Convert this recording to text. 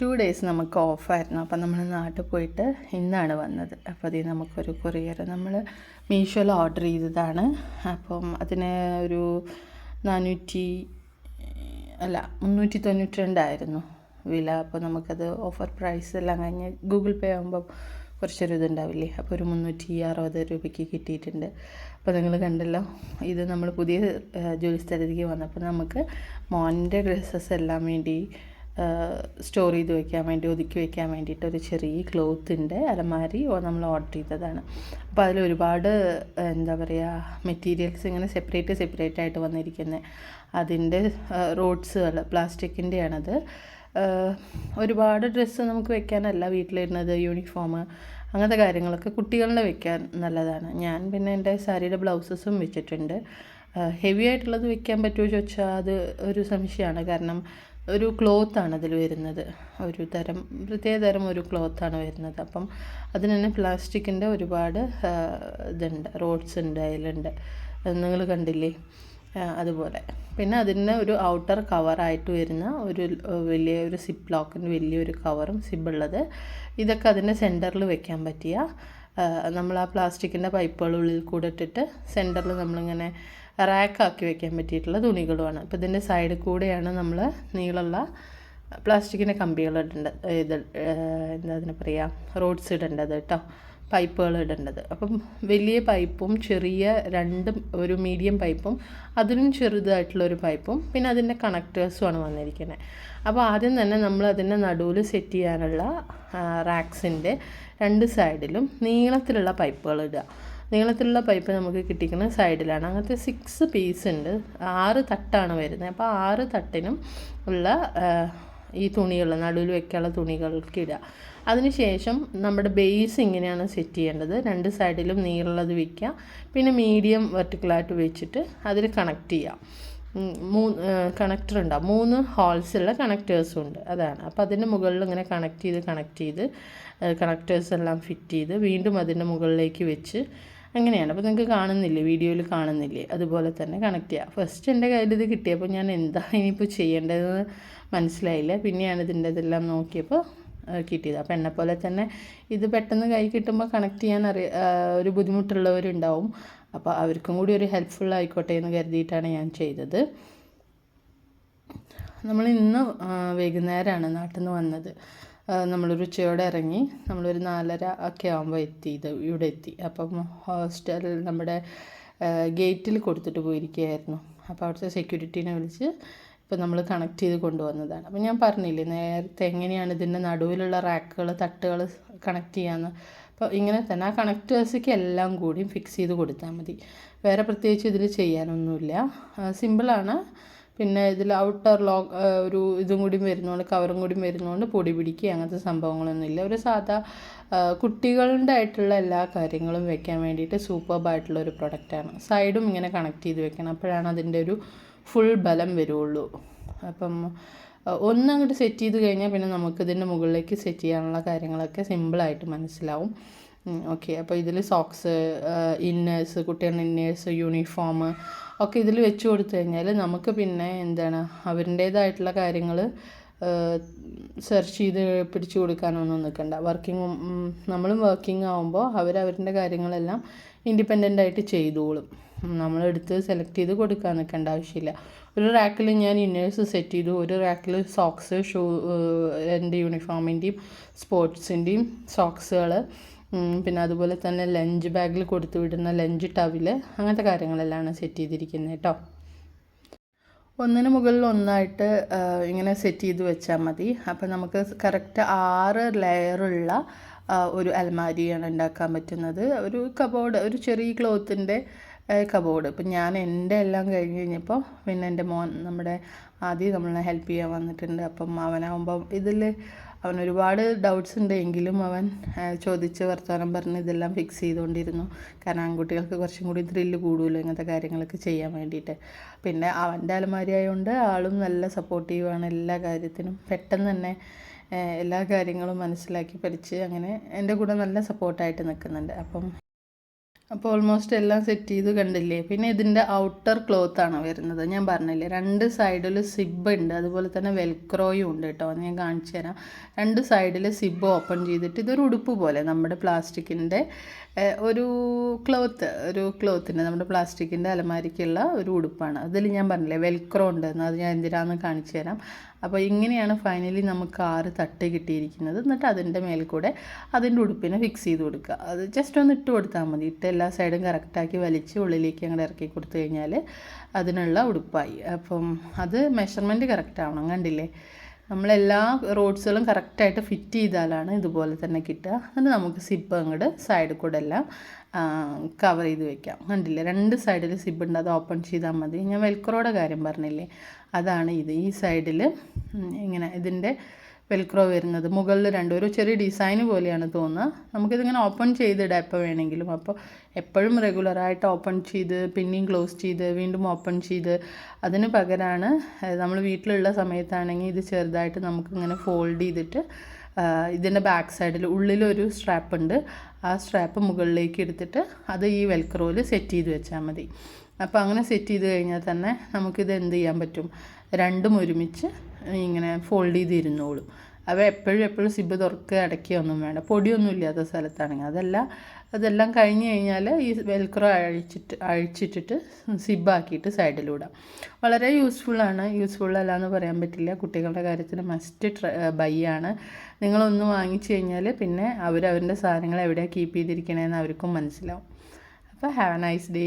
Two days നമുക്ക് ഓഫായിരുന്നു അപ്പം നമ്മൾ നാട്ടിൽ പോയിട്ട് ഇന്നാണ് വന്നത്. അപ്പോൾ അതിൽ നമുക്കൊരു കൊറിയർ നമ്മൾ മീഷോയിൽ ഓർഡർ ചെയ്തതാണ്. അപ്പം അതിന് ഒരു നാനൂറ്റി അല്ല മുന്നൂറ്റി തൊണ്ണൂറ്റി രണ്ടായിരുന്നു വില. അപ്പോൾ നമുക്കത് ഓഫർ പ്രൈസ് എല്ലാം കഴിഞ്ഞ് ഗൂഗിൾ പേ ആകുമ്പം കുറച്ചൊരു ഇതുണ്ടാവില്ലേ? അപ്പോൾ ഒരു മുന്നൂറ്റി അറുപത് രൂപയ്ക്ക് കിട്ടിയിട്ടുണ്ട്. അപ്പോൾ നിങ്ങൾ കണ്ടല്ലോ ഇത് നമ്മൾ പുതിയ ജോലി സ്ഥലത്തേക്ക് വന്നപ്പോൾ നമുക്ക് മോന്റെ ഡ്രസ്സസ് എല്ലാം വേണ്ടി സ്റ്റോർ ചെയ്ത് വെക്കാൻ വേണ്ടി ഒതുക്കി വെക്കാൻ വേണ്ടിയിട്ട് ഒരു ചെറിയ ക്ലോത്തിന്റെ അലമാരി നമ്മൾ ഓർഡർ ചെയ്തതാണ്. അപ്പോൾ അതിൽ ഒരുപാട് എന്താ പറയുക മെറ്റീരിയൽസ് ഇങ്ങനെ സെപ്പറേറ്റ് സെപ്പറേറ്റ് ആയിട്ട് വന്നിരിക്കുന്നത് അതിന്റെ റോഡ്സുകൾ പ്ലാസ്റ്റിക്കിന്റെയാണത്. ഒരുപാട് ഡ്രസ്സ് നമുക്ക് വെക്കാനല്ല വീട്ടിലിരുന്നത് യൂണിഫോം അങ്ങനത്തെ കാര്യങ്ങളൊക്കെ കുട്ടികളുടെ വെക്കാൻ നല്ലതാണ്. ഞാൻ പിന്നെ എന്റെ സാരിയുടെ ബ്ലൗസസും വെച്ചിട്ടുണ്ട്. ഹെവി ആയിട്ടുള്ളത് വെക്കാൻ പറ്റുമോ ചോദിച്ചാൽ അത് ഒരു സംശയമാണ്. കാരണം ഒരു ക്ലോത്ത് ആണ് അതിൽ വരുന്നത്. ഒരു തരം പ്രത്യേക തരം ഒരു ക്ലോത്താണ് വരുന്നത്. അപ്പം അതിന് തന്നെ പ്ലാസ്റ്റിക്കിന്റെ ഒരുപാട് ഇതുണ്ട് റോഡ്സ് ഉണ്ട് അതിലുണ്ട് നിങ്ങൾ കണ്ടില്ലേ? അതുപോലെ. പിന്നെ അതിന് ഒരു ഔട്ടർ കവറായിട്ട് വരുന്ന ഒരു വലിയ ഒരു സിപ്പ് ലോക്കിന്റെ വലിയൊരു കവറും സിബുള്ളത് ഇതൊക്കെ അതിന്റെ സെന്ററിൽ വെക്കാൻ പറ്റിയ നമ്മൾ ആ പ്ലാസ്റ്റിക്കിന്റെ പൈപ്പുകൾ ഉള്ളിൽ കൂടെ ഇട്ടിട്ട് സെന്ററിൽ നമ്മളിങ്ങനെ റാക്കാക്കി വെക്കാൻ പറ്റിയിട്ടുള്ള തുണികളുമാണ്. അപ്പോൾ ഇതിന്റെ സൈഡിൽ കൂടെയാണ് നമ്മൾ നീളമുള്ള പ്ലാസ്റ്റിക്കിന്റെ കമ്പികൾ ഇടേണ്ടത്. ഇത് എന്താ അതിനെ പറയുക റോഡ്സ് ഇടേണ്ടത് കേട്ടോ. പൈപ്പുകൾ ഇടേണ്ടത്. അപ്പം വലിയ പൈപ്പും ചെറിയ രണ്ടും ഒരു മീഡിയം പൈപ്പും അതിനും ചെറുതായിട്ടുള്ള ഒരു പൈപ്പും പിന്നെ അതിന്റെ കണക്റ്റേഴ്സുമാണ് വന്നിരിക്കുന്നത് അപ്പോൾ ആദ്യം തന്നെ നമ്മൾ അതിന്റെ നടുവിൽ സെറ്റ് ചെയ്യാനുള്ള റാക്സിന്റെ രണ്ട് സൈഡിലും നീളത്തിലുള്ള പൈപ്പുകൾ ഇടുക. നീളത്തിലുള്ള പൈപ്പ് നമുക്ക് കിട്ടിക്കുന്ന സൈഡിലാണ്. അങ്ങനത്തെ സിക്സ് പീസ് ഉണ്ട്. ആറ് തട്ടാണ് വരുന്നത്. അപ്പോൾ ആറ് തട്ടിനും ഉള്ള ഈ തുണികൾ നടുവിൽ വെക്കാനുള്ള തുണികൾക്ക് ഇടുക. അതിനുശേഷം നമ്മുടെ ബേസ് ഇങ്ങനെയാണ് സെറ്റ് ചെയ്യേണ്ടത്. രണ്ട് സൈഡിലും നീളുള്ളത് വയ്ക്കുക പിന്നെ മീഡിയം വെർട്ടിക്കലായിട്ട് വെച്ചിട്ട് അതിൽ കണക്ട് ചെയ്യാം മൂന്ന് കണക്ടർ ഉണ്ടാവും മൂന്ന് ഹോൾസുള്ള കണക്ടേഴ്സും ഉണ്ട്. അതാണ്. അപ്പോൾ അതിന്റെ മുകളിൽ ഇങ്ങനെ കണക്ട് ചെയ്ത് കണക്ട് ചെയ്ത് കണക്ടേഴ്സ് എല്ലാം ഫിറ്റ് ചെയ്ത് വീണ്ടും അതിന്റെ മുകളിലേക്ക് വെച്ച് അങ്ങനെയാണ്. അപ്പോൾ നിങ്ങൾക്ക് കാണുന്നില്ലേ? വീഡിയോയിൽ കാണുന്നില്ലേ? അതുപോലെ തന്നെ കണക്ട് ചെയ്യുക ഫസ്റ്റ് എന്റെ കയ്യിൽ ഇത് കിട്ടിയപ്പോൾ ഞാൻ എന്താണ് ഇനിയിപ്പോൾ ചെയ്യേണ്ടതെന്ന് മനസ്സിലായില്ല. പിന്നെയാണ് ഇതിന്റെ ഇതെല്ലാം നോക്കിയപ്പോൾ കിട്ടിയത്. അപ്പോൾ എന്നെ പോലെ തന്നെ ഇത് പെട്ടെന്ന് കൈ കിട്ടുമ്പോൾ കണക്ട് ചെയ്യാൻ അറിയ ഒരു ബുദ്ധിമുട്ടുള്ളവരുണ്ടാവും. അപ്പോൾ അവർക്കും കൂടി ഒരു ഹെൽപ്ഫുൾ ആയിക്കോട്ടെ എന്ന് കരുതിയിട്ടാണ് ഞാൻ ചെയ്തത്. നമ്മൾ ഇന്ന് വൈകുന്നേരമാണ് നാട്ടിൽ നിന്ന് വന്നത്. നമ്മളൊരു ഉച്ചയോടെ ഇറങ്ങി നമ്മളൊരു നാലര ഒക്കെ ആകുമ്പോൾ എത്തി. ഇത് ഇവിടെ എത്തി. അപ്പം ഹോസ്റ്റൽ നമ്മുടെ ഗേറ്റിൽ കൊടുത്തിട്ട് പോയിരിക്കുകയായിരുന്നു. അപ്പോൾ അവിടുത്തെ സെക്യൂരിറ്റീനെ വിളിച്ച് ഇപ്പോൾ നമ്മൾ കണക്ട് ചെയ്ത് കൊണ്ടുവന്നതാണ്. അപ്പോൾ ഞാൻ പറഞ്ഞില്ലേ നേരത്തെ എങ്ങനെയാണ് ഇതിന്റെ നടുവിലുള്ള റാക്കുകൾ തട്ടുകൾ കണക്ട് ചെയ്യാമെന്ന് അപ്പോൾ ഇങ്ങനെ തന്നെ ആ കണക്റ്റേഴ്സിക്ക് എല്ലാം കൂടിയും ഫിക്സ് ചെയ്ത് കൊടുത്താൽ മതി. വേറെ പ്രത്യേകിച്ച് ഇതിൽ ചെയ്യാനൊന്നുമില്ല. സിമ്പിളാണ്. പിന്നെ ഇതിൽ ഔട്ടർ ലോ ഒരു ഇതും കൂടി വരുന്നതുകൊണ്ട് കവറും കൂടി വരുന്നതുകൊണ്ട് പൊടി പിടിക്കുക അങ്ങനത്തെ സംഭവങ്ങളൊന്നുമില്ല ഒരു സാധാ കുട്ടികളുടെ ആയിട്ടുള്ള എല്ലാ കാര്യങ്ങളും വെക്കാൻ വേണ്ടിയിട്ട് സൂപ്പർബായിട്ടുള്ള ഒരു പ്രൊഡക്റ്റാണ് സൈഡും ഇങ്ങനെ കണക്ട് ചെയ്ത് വെക്കണം. അപ്പോഴാണ് അതിന്റെ ഒരു ഫുൾ ബലം വരുള്ളൂ അപ്പം ഒന്നങ്ങോട്ട് സെറ്റ് ചെയ്ത് കഴിഞ്ഞാൽ പിന്നെ നമുക്കിതിന്റെ മുകളിലേക്ക് സെറ്റ് ചെയ്യാനുള്ള കാര്യങ്ങളൊക്കെ സിമ്പിളായിട്ട് മനസ്സിലാവും. ഓക്കെ അപ്പോൾ ഇതിൽ സോക്സ് ഇന്നേഴ്സ് കുട്ടികളുടെ ഇന്നേഴ്സ് യൂണിഫോം ഒക്കെ ഇതിൽ വെച്ച് കൊടുത്തു കഴിഞ്ഞാൽ നമുക്ക് പിന്നെ എന്താണ് അവരുടേതായിട്ടുള്ള കാര്യങ്ങൾ സെർച്ച് ചെയ്ത് പിടിച്ചു കൊടുക്കാനൊന്നും നിൽക്കണ്ട. വർക്കിംഗ് നമ്മളും വർക്കിംഗ് ആകുമ്പോൾ അവർ അവരുടെ കാര്യങ്ങളെല്ലാം ഇൻഡിപെൻഡന്റ് ആയിട്ട് ചെയ്തോളും. നമ്മളെടുത്ത് സെലക്ട് ചെയ്ത് കൊടുക്കാൻ നിൽക്കേണ്ട ആവശ്യമില്ല. ഒരു റാക്കിൽ ഞാൻ ഇന്നേഴ്സ് സെറ്റ് ചെയ്തു. ഒരു റാക്കിൽ സോക്സ് ഷൂ എന്റെ യൂണിഫോമിന്റെയും സ്പോർട്സിന്റെയും സോക്സുകൾ പിന്നെ അതുപോലെ തന്നെ ലഞ്ച് ബാഗിൽ കൊടുത്തു വിടുന്ന ലഞ്ച് ടവിൽ അങ്ങനത്തെ കാര്യങ്ങളെല്ലാം സെറ്റ് ചെയ്തിരിക്കുന്നത് കേട്ടോ ഒന്നിന് മുകളിൽ ഒന്നായിട്ട് ഇങ്ങനെ സെറ്റ് ചെയ്ത് വെച്ചാൽ മതി. അപ്പോൾ നമുക്ക് കറക്റ്റ് ആറ് ലെയറുള്ള ഒരു അലമാരിയാണ് ഉണ്ടാക്കാൻ പറ്റുന്നത്. ഒരു കബോർഡ് ഒരു ചെറിയ ക്ലോത്തിന്റെ കബോർഡ് ഇപ്പം ഞാൻ എന്റെ എല്ലാം കഴിഞ്ഞ് കഴിഞ്ഞപ്പോൾ പിന്നെ എന്റെ മോൻ നമ്മുടെ ആദ്യം നമ്മളെ ഹെൽപ്പ് ചെയ്യാൻ വന്നിട്ടുണ്ട്. അപ്പം അവനാകുമ്പം ഇതിൽ അവൻ ഒരുപാട് ഡൗട്ട്സ് ഉണ്ടെങ്കിലും അവൻ ചോദിച്ച് വർത്തമാനം പറഞ്ഞ് ഇതെല്ലാം ഫിക്സ് ചെയ്തുകൊണ്ടിരുന്നു കാരണം ആൺകുട്ടികൾക്ക് കുറച്ചും കൂടി ത്രില്ല് കൂടുമല്ലോ ഇങ്ങനത്തെ കാര്യങ്ങളൊക്കെ ചെയ്യാൻ വേണ്ടിയിട്ട്. പിന്നെ അവന്റെ അലമാരി ആയതുകൊണ്ട് ആളും നല്ല സപ്പോർട്ടീവാണ് എല്ലാ കാര്യത്തിനും. പെട്ടെന്ന് തന്നെ എല്ലാ കാര്യങ്ങളും മനസ്സിലാക്കി പഠിച്ച് അങ്ങനെ എന്റെ കൂടെ നല്ല സപ്പോർട്ടായിട്ട് നിൽക്കുന്നുണ്ട്. അപ്പം അപ്പോൾ ഓൾമോസ്റ്റ് എല്ലാം സെറ്റ് ചെയ്ത് കണ്ടില്ലേ? പിന്നെ ഇതിന്റെ ഔട്ടർ ക്ലോത്ത് ആണ് വരുന്നത്. ഞാൻ പറഞ്ഞില്ലേ രണ്ട് സൈഡിൽ സിബ് ഉണ്ട്. അതുപോലെ തന്നെ വെൽക്രോയും ഉണ്ട് കേട്ടോ. ഞാൻ കാണിച്ചു തരാം. രണ്ട് സൈഡിൽ സിബ് ഓപ്പൺ ചെയ്തിട്ട് ഇതൊരു ഉടുപ്പ് പോലെ നമ്മുടെ പ്ലാസ്റ്റിക്കിന്റെ ഒരു ക്ലോത്ത് ഒരു ക്ലോത്തിന്റെ നമ്മുടെ പ്ലാസ്റ്റിക്കിന്റെ അലമാരിക്കുള്ള ഒരു ഉടുപ്പാണ്. അതിൽ ഞാൻ പറഞ്ഞില്ലേ വെൽക്രോ ഉണ്ടെന്ന്. അത് ഞാൻ എന്തിനാന്ന് കാണിച്ചു തരാം. അപ്പോൾ ഇങ്ങനെയാണ് ഫൈനലി നമുക്ക് ആറ് തട്ട് കിട്ടിയിരിക്കുന്നത്. എന്നിട്ട് അതിന്റെ മേൽ കൂടെ അതിന്റെ ഉടുപ്പിനെ ഫിക്സ് ചെയ്ത് കൊടുക്കുക. അത് ജസ്റ്റ് ഒന്ന് ഇട്ട് കൊടുത്താൽ മതി. ഇട്ട് എല്ലാ സൈഡും കറക്റ്റാക്കി വലിച്ച് ഉള്ളിലേക്ക് അങ്ങോട്ട് ഇറക്കി കൊടുത്തു കഴിഞ്ഞാൽ അതിനുള്ള ഉടുപ്പായി. അപ്പം അത് മെഷർമെന്റ് കറക്റ്റ് ആവണം. കണ്ടില്ലേ? നമ്മളെല്ലാ റോഡ്സുകളും കറക്റ്റായിട്ട് ഫിറ്റ് ചെയ്താലാണ് ഇതുപോലെ തന്നെ കിട്ടുക. എന്നിട്ട് നമുക്ക് സിബ് അങ്ങോട്ട് സൈഡിൽ കൂടെ എല്ലാം കവർ ചെയ്ത് വെക്കാം. കണ്ടില്ലേ? രണ്ട് സൈഡിൽ സിബ് ഉണ്ട്. അത് ഓപ്പൺ ചെയ്താൽ മതി. ഞാൻ വെൽക്രോയുടെ കാര്യം പറഞ്ഞില്ലേ? അതാണ് ഇത്. ഈ സൈഡിൽ ഇങ്ങനെ ഇതിന്റെ വെൽക്രോ വരുന്നത്. മുകളിൽ രണ്ട് ഒരു ചെറിയ ഡിസൈൻ പോലെയാണ് തോന്നുക. നമുക്കിതിങ്ങനെ ഓപ്പൺ ചെയ്തിടാം എപ്പോൾ വേണമെങ്കിലും. അപ്പോൾ എപ്പോഴും റെഗുലറായിട്ട് ഓപ്പൺ ചെയ്ത് പിന്നെയും ക്ലോസ് ചെയ്ത് വീണ്ടും ഓപ്പൺ ചെയ്ത്. അതിന് പകരമാണ് നമ്മൾ വീട്ടിലുള്ള സമയത്താണെങ്കിൽ ഇത് ചെറുതായിട്ട് നമുക്കിങ്ങനെ ഫോൾഡ് ചെയ്തിട്ട് ഇതിന്റെ ബാക്ക് സൈഡിൽ ഉള്ളിലൊരു സ്ട്രാപ്പ് ഉണ്ട്. ആ സ്ട്രാപ്പ് മുകളിലേക്ക് എടുത്തിട്ട് അത് ഈ വെൽക്രോയിൽ സെറ്റ് ചെയ്ത് വെച്ചാൽ മതി. അപ്പോൾ അങ്ങനെ സെറ്റ് ചെയ്ത് കഴിഞ്ഞാൽ തന്നെ നമുക്കിത് എന്ത് ചെയ്യാൻ പറ്റും? രണ്ടും ഒരുമിച്ച് ഇങ്ങനെ ഫോൾഡ് ചെയ്ത് ഇരുന്നോളും അവ എപ്പോഴും എപ്പോഴും സിബ് തുറക്കുക അടയ്ക്കുകയൊന്നും വേണ്ട. പൊടിയൊന്നും ഇല്ലാത്ത സ്ഥലത്താണെങ്കിൽ അതല്ല അതെല്ലാം കഴിഞ്ഞ് കഴിഞ്ഞാൽ ഈ വെൽക്രോ അഴിച്ചിട്ട് അഴിച്ചിട്ടിട്ട് സിബാക്കിയിട്ട് സൈഡിലൂടാം വളരെ യൂസ്ഫുള്ളാണ് യൂസ്ഫുൾ അല്ല എന്ന് പറയാൻ പറ്റില്ല. കുട്ടികളുടെ കാര്യത്തിൽ മസ്റ്റ് ബൈ ആണ്. നിങ്ങളൊന്ന് വാങ്ങിച്ചു കഴിഞ്ഞാൽ പിന്നെ അവർ അവരുടെ സാധനങ്ങൾ എവിടെയാണ് കീപ്പ് ചെയ്തിരിക്കണേന്ന് അവർക്കും മനസ്സിലാവും. അപ്പോൾ ഹാവ് എ നൈസ് ഡേ